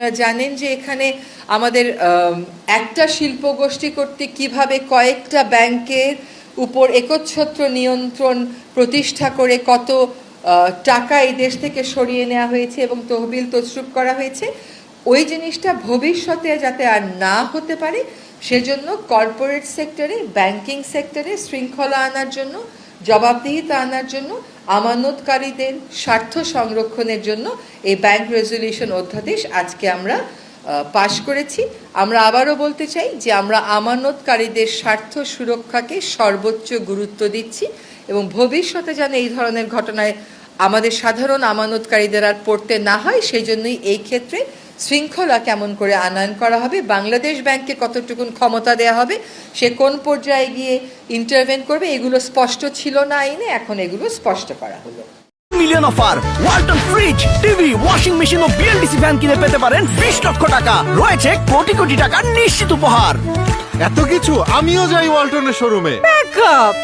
জানেন যে এখানে আমাদের একটা শিল্প গোষ্ঠী কর্তৃক কীভাবে কয়েকটা ব্যাংকের উপর একচ্ছত্র নিয়ন্ত্রণ প্রতিষ্ঠা করে কত টাকা এই দেশ থেকে সরিয়ে নেওয়া হয়েছে এবং তহবিল তছরুপ করা হয়েছে, ওই জিনিসটা ভবিষ্যতে যাতে আর না হতে পারে, সেজন্য কর্পোরেট সেক্টরে, ব্যাংকিং সেক্টরে শৃঙ্খলা আনার জন্য জবাবদিহিতা আনার জন্য, আমানতকারীদের স্বার্থ সংরক্ষণের জন্য এই ব্যাংক রেজলিউশন অধ্যাদেশ আজকে আমরা পাশ করেছি। আমরা আবারও বলতে চাই যে আমরা আমানতকারীদের স্বার্থ সুরক্ষাকে সর্বোচ্চ গুরুত্ব দিচ্ছি এবং ভবিষ্যতে যেন এই ধরনের ঘটনায় আমাদের সাধারণ আমানতকারীদের আর পড়তে না হয়, সেই জন্যই এই ক্ষেত্রে শৃঙ্খলা কেমন করে আনয়ন করা হবে? বাংলাদেশ ব্যাংকে কতটুকুন ক্ষমতা দেওয়া হবে? সে কোন পর্যায়ে গিয়ে ইন্টারভেন করবে? এগুলো স্পষ্ট ছিল না আইনে এখন এগুলো স্পষ্ট করা হলো। Million offer Walton fridge TV washing machine ও বিএলডিসি ফ্যান কিনে পেতে পারেন বিশ লক্ষ টাকা। রয়েছে কোটি কোটি টাকার নিশ্চিত উপহার। এত কিছু আমিও যাই ওয়ালটনের শোরুমে ব্যাকআপ